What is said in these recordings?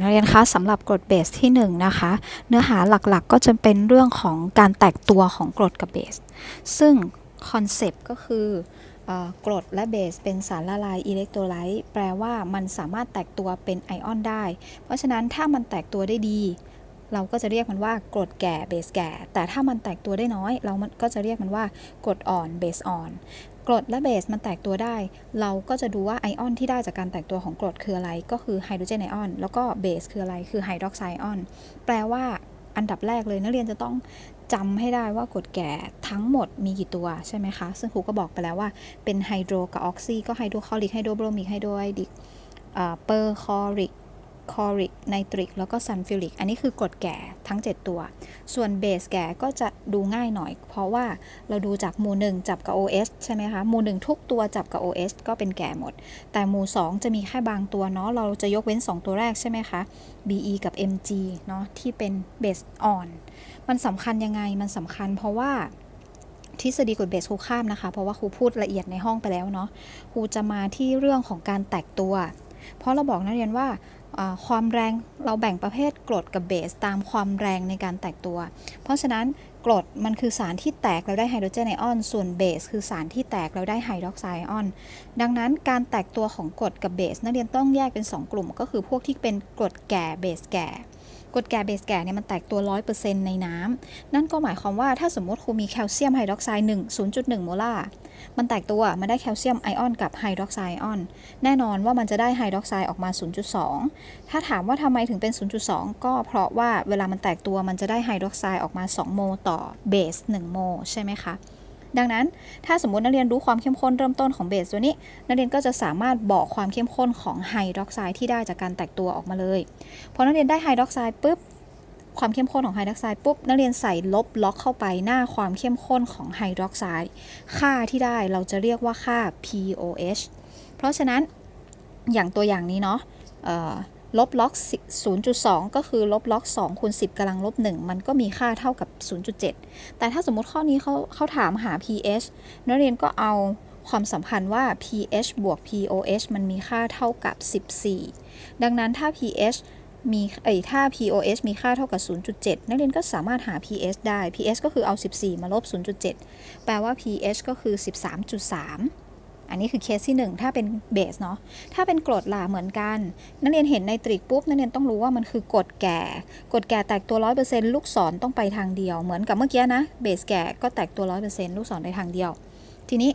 นักเรียนคะสำหรับกรดเบสที่1นงนะคะเนื้อหาหลักๆก็จะเป็นเรื่องของการแตกตัวของกรดกับเบส ซึ่งคอนเซปต์ก็คืออกรดและเบสเป็นสารละลายอิเล็กโทรไลต์แปลว่ามันสามารถแตกตัวเป็นไอออนได้ เพราะฉะนั้นถ้ามันแตกตัวได้ดี เราก็จะเรียกมันว่ากรดแก่เบสแก่ แต่ถ้ามันแตกตัวได้น้อย เราก็จะเรียกมันว่ากรดอ่อนเบสอ่อน กรดและเบสมันแตกตัวได้ เราก็จะดูว่าไอออนที่ได้จากการแตกตัวของกรดคืออะไร ก็คือไฮโดรเจนไอออน แล้วก็เบสคืออะไร คือไฮดรอกไซด์ไอออน แปลว่าอันดับแรกเลยนักเรียนจะต้องจำให้ได้ว่ากรดแก่ทั้งหมดมีกี่ตัวใช่ไหมคะ ซึ่งครูก็บอกไปแล้วว่าเป็นไฮโดรกับออกซีก็ไฮโดรคลอริกไฮโดรโบรมิกไฮโดรไอดิกเปอร์คลอริก คอริกไนตริกแล้วก็ซัลฟิลิก อันนี้คือกรดแก่ทั้ง 7 ตัว ส่วนเบสแก่ก็จะดูง่ายหน่อย เพราะว่าเราดูจากหมู่ 1 จับกับ OS ใช่ไหมคะ หมู่ 1 ทุกตัวจับกับ OS ก็เป็นแก่หมด แต่หมู่ 2 จะมีแค่บางตัวเนาะ เราจะยกเว้น 2 ตัวแรกใช่ไหมคะ BE กับ MG เนาะที่เป็นเบสอ่อน มันสำคัญยังไง มันสำคัญเพราะว่าทฤษฎีกรดเบสครูข้ามนะคะ เพราะว่าครูพูดละเอียดในห้องไปแล้วเนาะครูจะมาที่เรื่องของการแตกตัว เพราะเราบอกนักเรียนว่า ความแรงเราแบ่งประเภทกรดกับเบสตามความแรงในการแตกตัว เพราะฉะนั้นกรดมันคือสารที่แตกเราได้ไฮโดรเจนไอออน ส่วนเบสคือสารที่แตกเราได้ไฮดรอกไซด์ไอออน ดังนั้นการแตกตัวของกรดกับเบสนักเรียนต้องแยกเป็น 2 กลุ่ม ก็คือพวกที่เป็นกรดแก่เบสแก่ กรดแก่เบสแก่เนี่ยมันแตกตัว 100%ในน้ำนั่นก็หมายความว่าถ้าสมมติครูมีแคลเซียมไฮดรอกไซด์1 0.1 โมลาร์มันแตกตัวมันได้แคลเซียมไอออนกับไฮดรอกไซด์ไอออน แน่นอนว่ามันจะได้ไฮดรอกไซด์ออกมา 0.2 ถ้าถามว่าทำไมถึงเป็น 0.2 ก็เพราะว่าเวลามันแตกตัวมันจะได้ไฮดรอกไซด์ออกมา 2 โม ต่อเบส 1 โม ใช่ไหมคะ ดังนั้นถ้าสมมตินักเรียนรู้ความเข้มข้นเริ่มต้นของเบสตัวนี้ นักเรียนก็จะสามารถบอกความเข้มข้นของไฮดรอกไซด์ที่ได้จากการแตกตัวออกมาเลยพอนักเรียนได้ไฮดรอกไซด์ปุ๊บความเข้มข้นของไฮดรอกไซด์ปุ๊บนักเรียนใส่ลบล็อกเข้าไปหน้าความเข้มข้นของไฮดรอกไซด์ค่าที่ได้เราจะเรียกว่าค่า POH เพราะฉะนั้นอย่างตัวอย่างนี้เนาะ ลบล็อก 0.2 ก็คือลบล็อก2คูณ10กำลังลบ 1 มันก็มีค่าเท่ากับ 0.7 แต่ถ้าสมมุติข้อนี้เขาเขาถามหา pH นักเรียนก็เอาความสัมพันธ์ว่า pH บวก POH มันมีค่าเท่ากับ 14 ดังนั้นถ้า pH มีเอ้ยถ้า POH มีค่าเท่ากับ 0.7 นักเรียนก็สามารถหา pH ได้ pH ก็คือเอา 14 มาลบ 0.7 แปลว่า pH ก็คือ 13.3 อันนี้คือเคสที่ 1 ถ้าเป็นเบสเนาะถ้าเป็นกรดล่ะเหมือนกัน นักเรียนเห็นในตริกปุ๊บนักเรียนต้องรู้ว่ามันคือกรดแก่กรดแก่แตกตัว100%ลูกศรต้องไปทางเดียว เหมือนกับเมื่อกี้นะเบสแก่ก็แตกตัว100%ลูกศรไปทางเดียว ทีนี้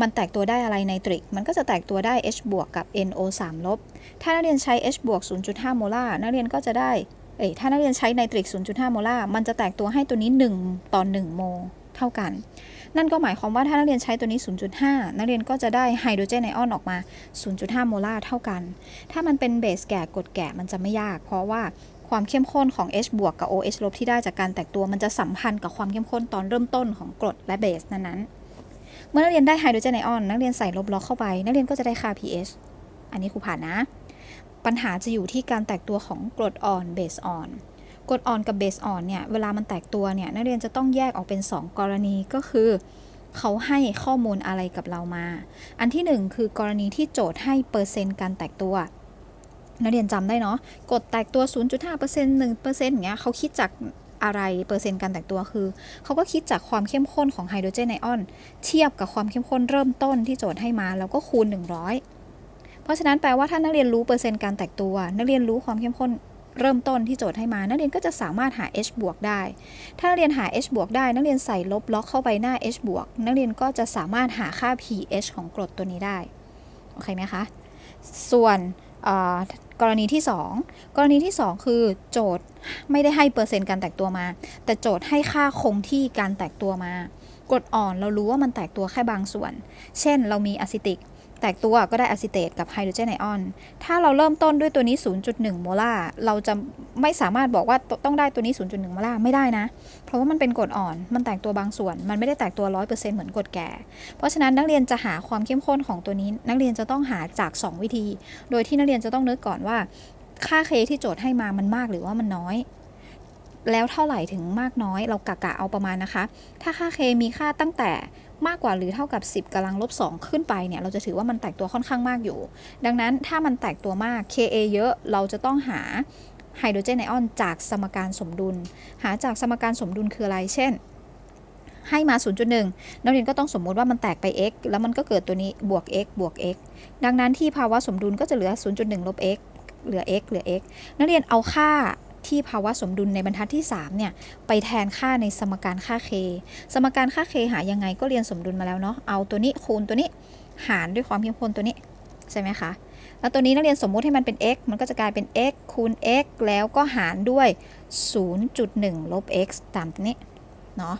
มันแตกตัวได้อะไรในตริก มันก็จะแตกตัวได้ H บวกกับ NO 3ลบ ถ้านักเรียนใช้ H บวก0.5 โมลาร์ นักเรียนก็จะได้ เอ้ย ถ้านักเรียนใช้ไนตริก 0.5 โมลาร์ มันจะแตกตัวให้ตัวนี้ 1 ต่อ 1 โม เท่ากัน นั่นก็หมายความว่าถ้านักเรียนใช้ตัวนี้ 0.5 นักเรียนก็จะได้ไฮโดรเจนไอออนออกมา 0.5 โมลาร์เท่ากัน ถ้ามันเป็นเบสแก่กรดแก่มันจะไม่ยาก เพราะว่าความเข้มข้นของ H บวกกับ OH ลบที่ได้จากการแตกตัวมันจะสัมพันธ์กับความเข้มข้นตอนเริ่มต้นของกรดและเบสนั้นๆ เมื่อนักเรียนได้ไฮโดรเจนไอออนนักเรียนใส่ลบล็อกเข้าไป นักเรียนก็จะได้ค่า pH อันนี้ครูผ่านนะ ปัญหาจะอยู่ที่การแตกตัวของกรดอ่อนเบสอ่อน กรดอ่อนกับเบสอ่อนเนี่ยเวลามันแตกตัวเนี่ยนักเรียนจะต้องแยกออกเป็น 2 กรณีก็คือ เขาให้ข้อมูลอะไรกับเรามา อันที่ 1 คือกรณีที่โจทย์ให้เปอร์เซ็นต์การแตกตัวนักเรียนจำได้เนาะกดแตกตัว 0.5% 1%อย่างเงี้ยเขาคิดจากอะไรเปอร์เซ็นต์การแตกตัวคือ เขาก็คิดจากความเข้มข้นของไฮโดรเจนไอออน เทียบกับความเข้มข้นเริ่มต้นที่โจทย์ให้มา แล้วก็คูณ 100 เพราะฉะนั้นแปลว่าถ้านักเรียนรู้เปอร์เซ็นต์การแตกตัว นักเรียนรู้ความเข้มข้น เริ่มต้นที่โจทย์ให้มา นักเรียนก็จะสามารถหา h บวกได้ ถ้านักเรียนหา h บวกได้ นักเรียนใส่ลบล็อกเข้าไปหน้า h บวกนักเรียนก็จะสามารถหาค่า pH ของกรดตัวนี้ได้ โอเคไหมคะ ส่วนกรณีที่ 2 กรณีที่ 2 คือโจทย์ไม่ได้ให้เปอร์เซ็นต์การแตกตัวมา แต่โจทย์ให้ค่าคงที่การแตกตัวมากรดอ่อนเรารู้ว่ามันแตกตัวแค่บางส่วน เช่น เรามีอะซิติก แตกตัวก็ได้อะซิเตตกับไฮโดรเจนไอออน ถ้าเราเริ่มต้นด้วยตัวนี้ 0.1 โมลาร์เราจะไม่สามารถบอกว่าต้องได้ตัวนี้ 0.1 โมลาร์ไม่ได้นะ เพราะว่ามันเป็นกรดอ่อน มันแตกตัวบางส่วน มันไม่ได้แตกตัว 100%เหมือนกรดแก่ เพราะฉะนั้นนักเรียนจะหาความเข้มข้นของตัวนี้ นักเรียนจะต้องหาจาก 2 วิธี โดยที่นักเรียนจะต้องนึกก่อนว่า ค่าเคที่โจทย์ให้มามันมากหรือว่ามันน้อย แล้วเท่าไหร่ถึงมากน้อย เรากะกะเอาประมาณนะคะ ถ้าค่าเคมีค่าตั้งแต่มากกว่าหรือเท่ากับ 10กำลังลบ 2 ขึ้นไปเนี่ย เราจะถือว่ามันแตกตัวค่อนข้างมากอยู่ ดังนั้นถ้ามันแตกตัวมาก Ka เยอะเราจะต้องหาไฮโดรเจนไอออนจากสมการสมดุล หาจากสมการสมดุลคืออะไร เช่น ให้มา 0.1 นักเรียนก็ต้องสมมุติว่ามันแตกไป x แล้วมันก็เกิดตัวนี้บวก x บวก x ดังนั้นที่ภาวะสมดุลก็จะเหลือ 0.1 ลบ x เหลือ x เหลือ x นักเรียนเอาค่า ที่ภาวะสมดุลในบรรทัดที่3เนี่ยไปแทนค่าในสมการค่า k สมการค่า k หายังไงก็เรียนสมดุลมาแล้วเนาะเอาตัวนี้คูณตัวนี้หารด้วยความเข้มข้นตัวนี้ใช่ไหมคะแล้วตัวนี้นักเรียนสมมุติให้มันเป็น x มันก็จะกลายเป็น x คูณ x แล้วก็หารด้วย 0.1 ลบ x ตามนี้เนาะ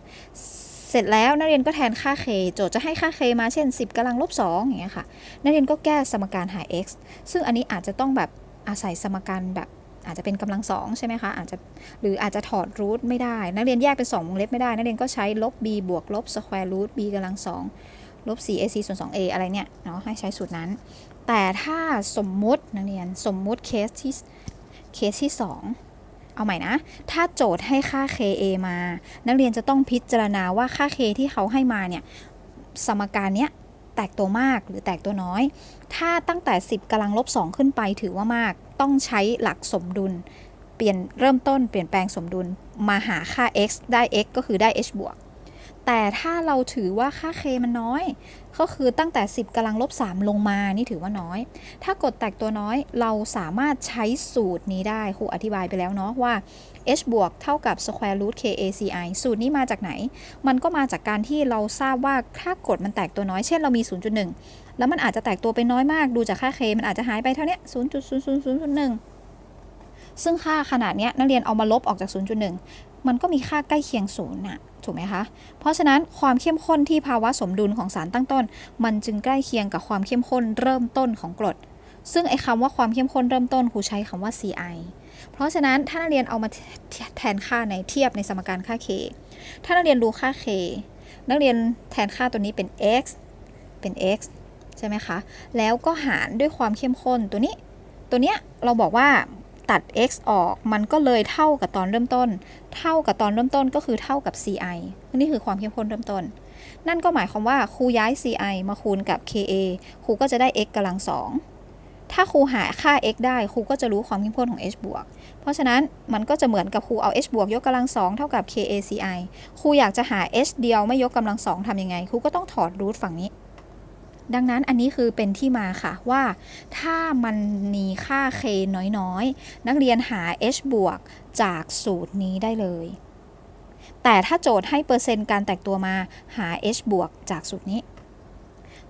เสร็จแล้วนักเรียนก็แทนค่า k โจทย์จะให้ค่า k มาเช่น 10กำลังลบ2อย่างเงี้ยค่ะนักเรียนก็แก้สมการหา x ซึ่งอันนี้อาจจะต้องแบบอาศัยสมการแบบ อาจจะเป็นกำลังสองใช่ไหมคะอาจจะหรืออาจจะถอดรูทไม่ได้ นักเรียนแยกเป็น2วงเล็บไม่ได้ นักเรียนก็ใช้ลบ b บวกลบสแควร์รูท b กำลังสองลบ 4ac ส่วน 2a อะไรเนี่ยเนาะให้ใช้สูตรนั้น แต่ถ้าสมมุตินักเรียนสมมุติเคสที่เคสที่ 2 เอาใหม่นะ ถ้าโจทย์ให้ค่า ka มา นักเรียนจะต้องพิจารณาว่าค่า k ที่เขาให้มาเนี่ยสมการเนี้ยแตกตัวมากหรือแตกตัวน้อย ถ้าตั้งแต่ 10กำลังลบ2ขึ้นไปถือว่ามาก ต้องใช้หลักสมดุล เปลี่ยนเริ่มต้นเปลี่ยนแปลงสมดุลมาหาค่า x ได้ x ก็คือได้ h บวก แต่ถ้าเราถือว่าค่า k มันน้อย ก็คือตั้งแต่ 10กำลังลบ 3 ลงมานี่ถือว่าน้อย ถ้ากดแตกตัวน้อยเราสามารถใช้สูตรนี้ได้ครูอธิบายไปแล้วเนาะว่า h บวกเท่ากับ square root kaci สูตรนี้มาจากไหน มันก็มาจากการที่เราทราบว่าถ้ากดมันแตกตัวน้อย เช่นเรามี 0.1 แล้วมันอาจจะแตกตัวไปน้อยมาก ดูจากค่า k มันอาจจะหายไปเท่านี้0.00001ซึ่งค่าขนาดเนี้ยนักเรียนเอามาลบออกจาก 0.1 มันก็มีค่าใกล้เคียงศูนย์น่ะถูกไหมคะ เพราะฉะนั้นความเข้มข้นที่ภาวะสมดุลของสารตั้งต้น มันจึงใกล้เคียงกับความเข้มข้นเริ่มต้นของกรด ซึ่งไอ้คำว่าความเข้มข้นเริ่มต้นครูใช้คำว่า CI เพราะฉะนั้นถ้านักเรียนเอามาแทนค่าในเทียบในสมการค่า k ถ้านักเรียนรู้ค่า k นักเรียนแทนค่าตัวนี้เป็น x เป็น x ใช่ไหมคะ แล้วก็หารด้วยความเข้มข้นตัวนี้ ตัวเนี้ยเราบอกว่า ตัด x ออกมันก็เลยเท่ากับตอนเริ่มต้น เท่ากับตอนเริ่มต้นก็คือเท่ากับ ci นี่คือความเข้มข้นเริ่มต้น นั่นก็หมายความว่าครูย้าย ci มาคูณกับ ka ครูก็จะได้ x กำลังสองถ้าครูหาค่า x ได้ครูก็จะรู้ความเข้มข้นของ h บวก เพราะฉะนั้นมันก็จะเหมือนกับครูเอา h บวกยกกำลังสองเท่ากับ kaci ครูอยากจะหา h เดียวไม่ยกกำลังสองทำยังไง ครูก็ต้องถอดรูทฝั่งนี้ ดังนั้นอันนี้คือเป็นที่มาค่ะว่าถ้ามันมีค่า k น้อยๆ นักเรียนหา h บวกจากสูตรนี้ได้เลย แต่ถ้าโจทย์ให้เปอร์เซ็นต์การแตกตัวมาหา h บวกจากสูตรนี้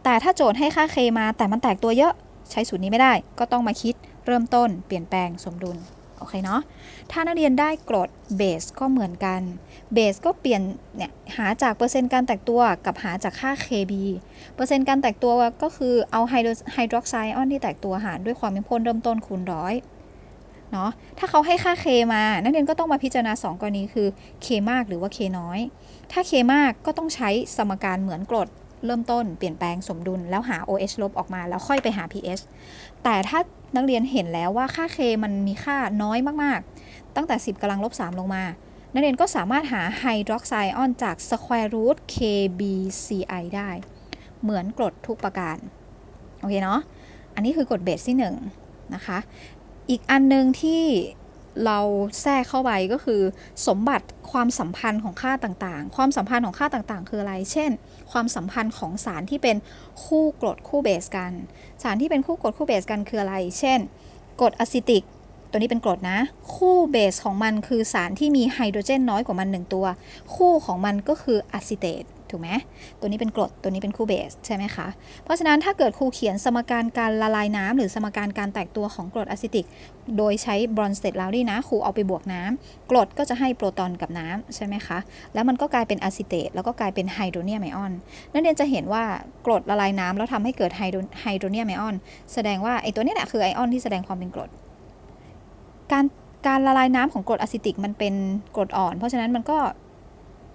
แต่ถ้าโจทย์ให้ค่า k มาแต่มันแตกตัวเยอะใช้สูตรนี้ไม่ได้ ก็ต้องมาคิดเริ่มต้นเปลี่ยนแปลงสมดุล โอเคเนาะถ้านักเรียนได้กรดเบสก็เหมือนกันเบสก็เปลี่ยนเนี่ยหาจากเปอร์เซ็นต์การแตกตัวกับหาจากค่า Kb เปอร์เซ็นต์การแตกตัวก็คือเอาไฮโดรไฮดรอกไซด์ออนที่แตกตัวหารด้วยความเข้มข้นเริ่มต้นคูณร้อยเนาะถ้าเขาให้ค่า K มา นักเรียนก็ต้องมาพิจารณา 2 กรณีคือ K มากหรือว่า K น้อย ถ้า K มากก็ต้องใช้สมการเหมือนกรดเริ่มต้นเปลี่ยนแปลงสมดุลแล้วหา OH ลบออกมาแล้วค่อยไปหา pH แต่ถ้า นักเรียนเห็นแล้วว่าค่า K มันมีค่าน้อยมากๆ ตั้งแต่ 10กำลังลบ 3 ลงมา นักเรียนก็สามารถหาไฮดรอกไซด์ออนจาก square root KBCI ได้ เหมือนกรดทุกประการ โอเคเนาะ อันนี้คือกรดเบสที่1นะคะ อีกอันหนึ่งที่ เราแทรกเข้าไปก็คือ สมบัติความสัมพันธ์ของค่าต่างๆ ความสัมพันธ์ของค่าต่างๆ คืออะไร เช่น ความสัมพันธ์ของสารที่เป็นคู่กรดคู่เบสกัน สารที่เป็นคู่กรดคู่เบสกันคืออะไร เช่นกรดอะซิติก ตัวนี้เป็นกรดนะ คู่เบสของมันคือสารที่มีไฮโดรเจนน้อยกว่ามัน 1 ตัว คู่ของมันก็คืออะซิเตต ถูกไหมตัวนี้เป็นกรดตัวนี้เป็นคู่เบสใช่ไหมคะ เพราะฉะนั้นถ้าเกิดครูเขียนสมการการละลายน้ำหรือสมการการแตกตัวของกรดอะซิติก โดยใช้บรอนสเตตลาวดี้นะครูเอาไปบวกน้ำกรดก็จะให้โปรตอนกับน้ำใช่ไหมคะ แล้วมันก็กลายเป็นอะซิเตตแล้วก็กลายเป็นไฮโดรเนียมไอออน นักเรียนจะเห็นว่ากรดละลายน้ำแล้วทำให้เกิดไฮโดรเนียมไอออน แสดงว่าไอตัวนี้แหละคือไอออนที่แสดงความเป็นกรด การการละลายน้ำของกรดอะซิติกมันเป็นกรดอ่อน เพราะฉะนั้นมันก็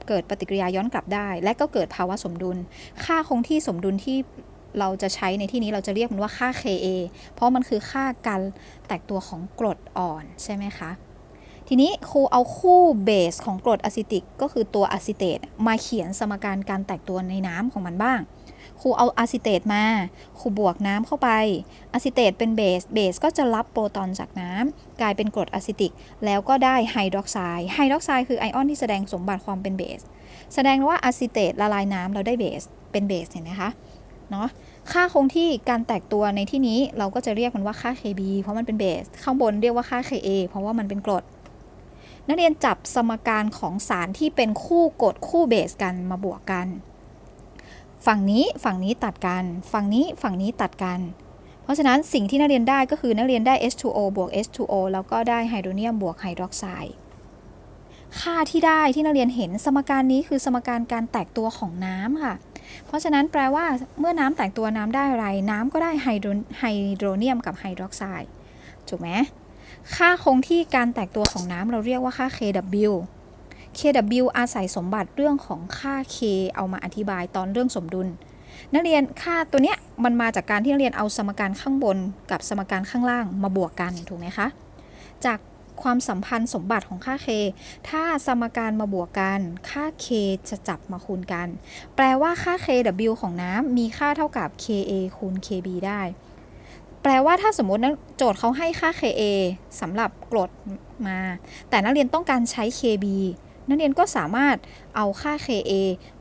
เกิดปฏิกิริยาย้อนกลับได้ และก็เกิดภาวะสมดุล ค่าคงที่สมดุลที่เราจะใช้ในที่นี้เราจะเรียกมันว่าค่า Ka เพราะมันคือค่าการแตกตัวของกรดอ่อนใช่ไหมคะ ทีนี้ครูเอาคู่เบสของกรดอะซิติกก็คือตัวอะซิเตตมาเขียนสมการการแตกตัวในน้ำของมันบ้าง ครูเอาอะซิเตตมา ครูบวกน้ำเข้าไปอะซิเตตเป็นเบส เบสก็จะรับโปรตอนจากน้ำกลายเป็นกรดอะซิติก แล้วก็ได้ไฮดรอกไซด์ ไฮดรอกไซด์คือไอออนที่แสดงสมบัติความเป็นเบส แสดงว่าอะซิเตตละลายน้ำเราได้เบส เป็นเบสเห็นไหมคะ เนาะค่าคงที่การแตกตัวในที่นี้เราก็จะเรียกมันว่าค่า Kb เพราะมันเป็นเบส ข้างบนเรียกว่าค่า Ka เพราะว่ามันเป็นกรด นักเรียนจับสมการของสารที่เป็นคู่กรดคู่เบสกันมาบวกกัน ฝั่งนี้ฝั่งนี้ตัดกัน ฝั่งนี้ฝั่งนี้ตัดกัน เพราะฉะนั้นสิ่งที่นักเรียนได้ก็คือนักเรียนได้ H2O บวก H2O แล้วก็ได้ไฮโดรเนียมบวกไฮดรอกไซด์ค่าที่ได้ที่นักเรียนเห็นสมการนี้คือสมการการแตกตัวของน้ำค่ะ เพราะฉะนั้นแปลว่าเมื่อน้ำแตกตัวน้ำได้อะไร น้ำก็ได้ไฮโดรไฮโดรเนียมกับไฮดรอกไซด์ถูกไหมค่าคงที่การแตกตัวของน้ำเราเรียกว่าค่า Kw Kw อาศัยสมบัติเรื่องของค่า K เอามาอธิบายตอนเรื่องสมดุล นักเรียนค่าตัวเนี้ยมันมาจากการที่นักเรียนเอาสมการข้างบนกับสมการข้างล่างมาบวกกันถูกไหมคะ จากความสัมพันธ์สมบัติของค่า K ถ้าสมการมาบวกกัน ค่า K จะจับมาคูณกัน แปลว่าค่า Kw ของน้ำมีค่าเท่ากับ Ka คูณ Kb ได้ แปลว่าถ้าสมมตินะโจทย์เขาให้ค่า Ka สำหรับกรดมา แต่นักเรียนต้องการใช้ Kb นักเรียนก็สามารถเอาค่า Ka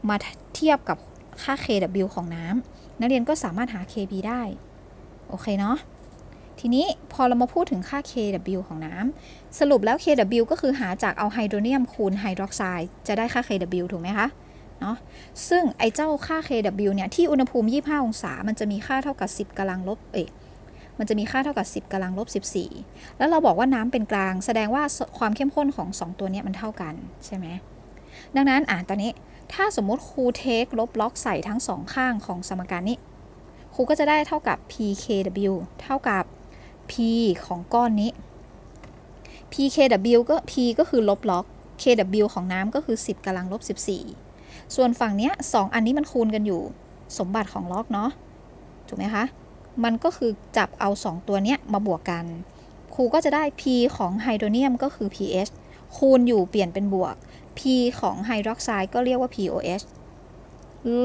มาเทียบกับค่า Kw ของน้ำนักเรียนก็สามารถหา Kb ได้ โอเคเนาะทีนี้พอเรามาพูดถึงค่า Kw ของน้ำสรุปแล้ว Kw ก็คือหาจากเอาไฮโดรเนียมคูณไฮดรอกไซด์จะได้ค่า Kw ถูกไหมคะเนาะซึ่งไอ้เจ้าค่า Kw เนี่ย ที่อุณหภูมิ 25 องศา มันจะมีค่าเท่ากับ 10กำลังลบเอะ มันจะมีค่าเท่ากับ 10กำลังลบ 14 แล้วเราบอกว่าน้ำเป็นกลาง แสดงว่าความเข้มข้นของ 2 ตัวนี้มันเท่ากันใช่ไหมดังนั้นอะตอนนี้ถ้าสมมุติครูเทคลบล็อกใส่ทั้งสองข้างของสมการนี้ครูก็จะได้เท่ากับ pKw เท่ากับ p ของก้อนนี้ pKw ก็ p ก็คือลบล็อก kW ของน้ำก็คือ 10กำลังลบ 14 ส่วนฝั่งเนี้ย2อันนี้มันคูณกันอยู่ สมบัติของล็อกเนาะถูกไหมคะ มันก็คือจับเอา 2 ตัวเนี้ยมาบวกกัน ครูก็จะได้ p ของไฮโดรเนียมก็คือ pH คูณอยู่เปลี่ยนเป็นบวก p ของไฮดรอกไซด์ก็เรียกว่า pOH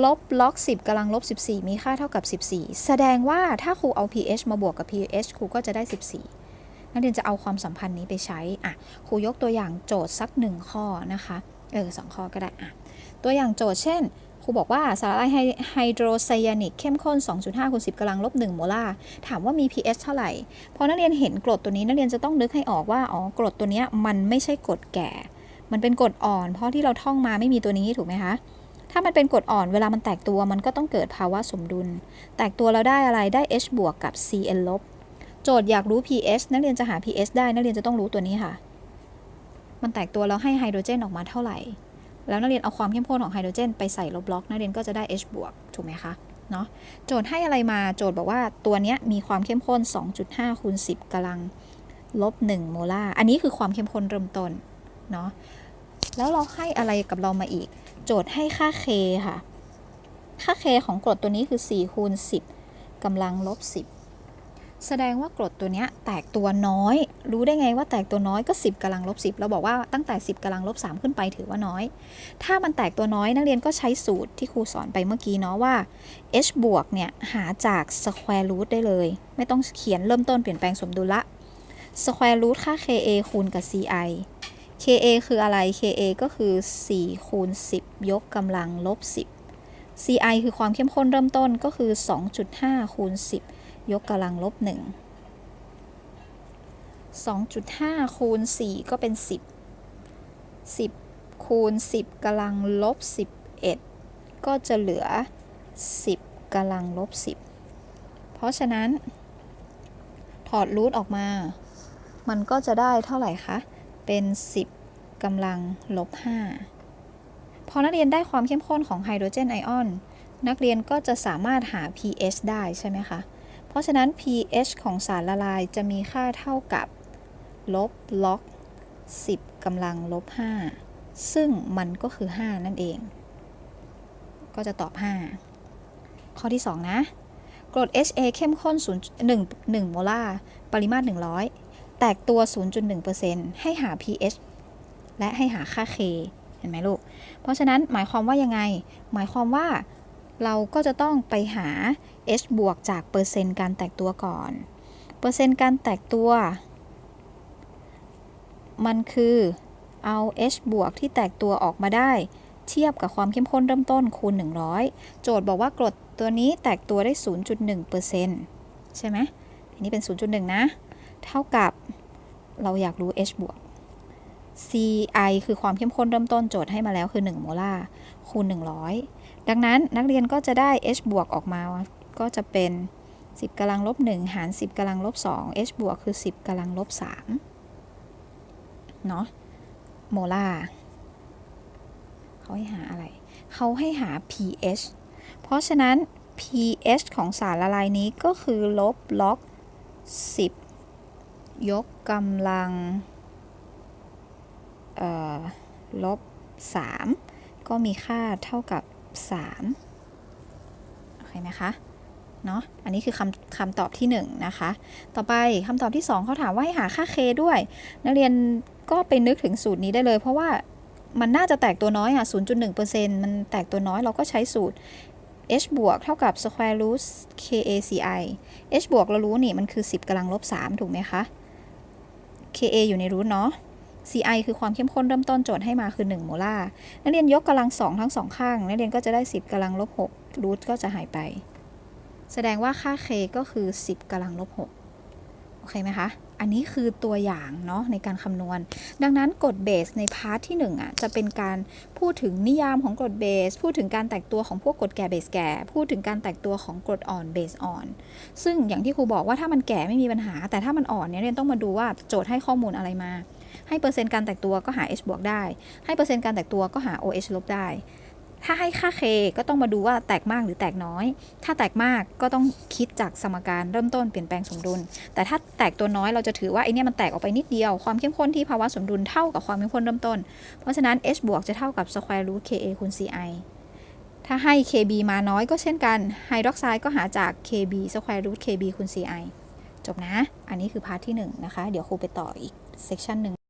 ลบล็อก 10กำลังลบ 14 มีค่าเท่ากับ 14 แสดงว่าถ้าครูเอา pH มาบวกกับ pH ครูก็จะได้ 14 นักเรียนจะเอาความสัมพันธ์นี้ไปใช้อะครูยกตัวอย่างโจทย์สักหนึ่งข้อนะคะ เออสองข้อก็ได้อะตัวอย่างโจทย์เช่น ครูบอกว่าสารละลายไฮโดรไซยานิกเข้มข้น 2.5คูณ10กำลังลบ1โมลาร์ถามว่ามี pH เท่าไหร่ พอนักเรียนเห็นกรดตัวนี้นักเรียนจะต้องนึกให้ออกว่า อ๋อ กรดตัวนี้มันไม่ใช่กรดแก่ มันเป็นกรดอ่อน เพราะที่เราท่องมาไม่มีตัวนี้ถูกไหมคะ ถ้ามันเป็นกรดอ่อนเวลามันแตกตัวมันก็ต้องเกิดภาวะสมดุล แตกตัวแล้วได้อะไร ได้ H บวกกับ Cl ลบ โจทย์อยากรู้ pH นักเรียนจะหา pH ได้ นักเรียนจะต้องรู้ตัวนี้ค่ะ มันแตกตัวแล้วให้ไฮโดรเจนออกมาเท่าไหร่ แล้วนักเรียนเอาความเข้มข้นของไฮโดรเจนไปใส่ลบล็อกนักเรียนก็จะได้ H บวกถูกไหมคะเนาะโจทย์ให้อะไรมาโจทย์บอกว่าตัวนี้มีความเข้มข้น 2.5คูณ10กำลังลบ1โมลาร์อันนี้คือความเข้มข้นเริ่มต้นเนาะแล้วเราให้อะไรกับเรามาอีก โจทย์ให้ค่า K ค่ะ ค่า K ของกรดตัวนี้คือ4คูณ10กำลังลบ10 แสดงว่ากรดตัวนี้แตกตัวน้อย รู้ได้ไงว่าแตกตัวน้อยก็ 10กำลังลบ10 เราบอกว่าตั้งแต่ 10กำลังลบ3ขึ้นไปถือว่าน้อย ถ้ามันแตกตัวน้อยนักเรียนก็ใช้สูตรที่ครูสอนไปเมื่อกี้เนาะว่า h บวกเนี่ยหาจาก square root ได้เลย ไม่ต้องเขียนเริ่มต้นเปลี่ยนแปลงสมดุลละ square root ค่า ka คูณกับ ci ka คืออะไร ka ก็คือ 4 คูณ 10 ยกกำลังลบ 10 ci คือความเข้มข้นเริ่มต้นก็คือ 2.5 คูณ 10 ยกกำลังลบ1 2.5 คูณ 4 ก็เป็น 10 10 คูณ 10กำลังลบ 11 ก็จะเหลือ 10กำลังลบ 10 เพราะฉะนั้น ถอดรูทออกมา มันก็จะได้เท่าไหร่คะ เป็น 10กำลังลบ 5 พอนักเรียนได้ความเข้มข้นของไฮโดรเจนไอออน นักเรียนก็จะสามารถหา pH ได้ใช่ไหมคะ เพราะฉะนั้น pH ของสารละลายจะมีค่าเท่ากับลบล็อก 10กำลังลบ 5 ซึ่งมันก็คือ 5 นั่นเอง ก็จะตอบ 5 ข้อที่ 2 นะ กรด HA เข้มข้น0 1 1โมลาร์ ปริมาตร 100 แตกตัว 0.1%ให้หา pH และให้หาค่า K เห็นไหมลูก เพราะฉะนั้นหมายความว่ายังไง หมายความว่า เราก็จะต้องไปหา H บวกจากเปอร์เซ็นต์การแตกตัวก่อน เปอร์เซ็นต์การแตกตัว มันคือเอา H บวกที่แตกตัวออกมาได้ เทียบกับความเข้มข้นเริ่มต้นคูณ 100 โจทย์บอกว่ากรดตัวนี้แตกตัวได้ 0.1%ใช่ไหมอันนี้เป็น 0.1 นะ เท่ากับเราอยากรู้ H บวก Ci คือความเข้มข้นเริ่มต้นโจทย์ให้มาแล้วคือ 1 โมลาร์คูณ 100 ดังนั้นนักเรียนก็จะได้ H บวกออกมาก็จะเป็น 10กำลังลบ1หาร 10กำลังลบ2 H บวกคือ 10กำลังลบ3เนาะโมลาร์เขาให้หาอะไร เขาให้หา pH เพราะฉะนั้น pH ของสารละลายนี้ก็คือลบล็อก 10 ยกกำลังลบ 3 ก็มีค่าเท่ากับ 3โอเคไหมคะเนาะอันนี้คือคำคำตอบที่ 1 นะคะ ต่อไปคำตอบที่ 2เขาถามว่าให้หาค่า k ด้วย นักเรียนก็ไปนึกถึงสูตรนี้ได้เลย เพราะว่ามันน่าจะแตกตัวน้อยอะ 0.1%มันแตกตัวน้อยเราก็ใช้สูตร h บวกเท่ากับ square root kaci h บวกเรารู้นี่มันคือ 10กำลังลบ 3 ถูกไหมคะ ka อยู่ในรูทเนาะ ci คือความเข้มข้นเริ่มต้นโจทย์ให้มาคือ 1 โมลาร์นักเรียนยกกำลัง2ทั้งสองข้าง นักเรียนก็จะได้ 10กำลังลบ6รูทก็จะหายไป แสดงว่าค่า k ก็คือ 10กำลังลบ6โอเคไหมคะ อันนี้คือตัวอย่างเนาะในการคำนวณ ดังนั้นกฎเบสในพาร์ทที่1อะจะเป็นการพูดถึงนิยามของกรดเบส พูดถึงการแตกตัวของพวกกรดแก่เบสแก่ พูดถึงการแตกตัวของกรดอ่อนเบสอ่อน ซึ่งอย่างที่ครูบอกว่าถ้ามันแก่ไม่มีปัญหา แต่ถ้ามันอ่อนเนี่ยเรียนต้องมาดูว่าโจทย์ให้ข้อมูลอะไรมา ให้เปอร์เซ็นต์การแตกตัวก็หา H บวกได้ ให้เปอร์เซ็นต์การแตกตัวก็หา OH ลบได้ ถ้าให้ค่า K ก็ต้องมาดูว่าแตกมากหรือแตกน้อย ถ้าแตกมากก็ต้องคิดจากสมการเริ่มต้นเปลี่ยนแปลงสมดุล แต่ถ้าแตกตัวน้อยเราจะถือว่าไอเนี่ยมันแตกออกไปนิดเดียว ความเข้มข้นที่ภาวะสมดุลเท่ากับความเข้มข้นเริ่มต้น เพราะฉะนั้น H บวกจะเท่ากับ square root Ka คูณ Ci ถ้าให้ Kb มาน้อยก็เช่นกัน ไฮดรอกไซด์ก็หาจาก Kb square root Kb คูณ Ci จบนะ อันนี้คือพาร์ทที่ 1 นะคะ เดี๋ยวครูไปต่ออีกเซกชันหนึ่ง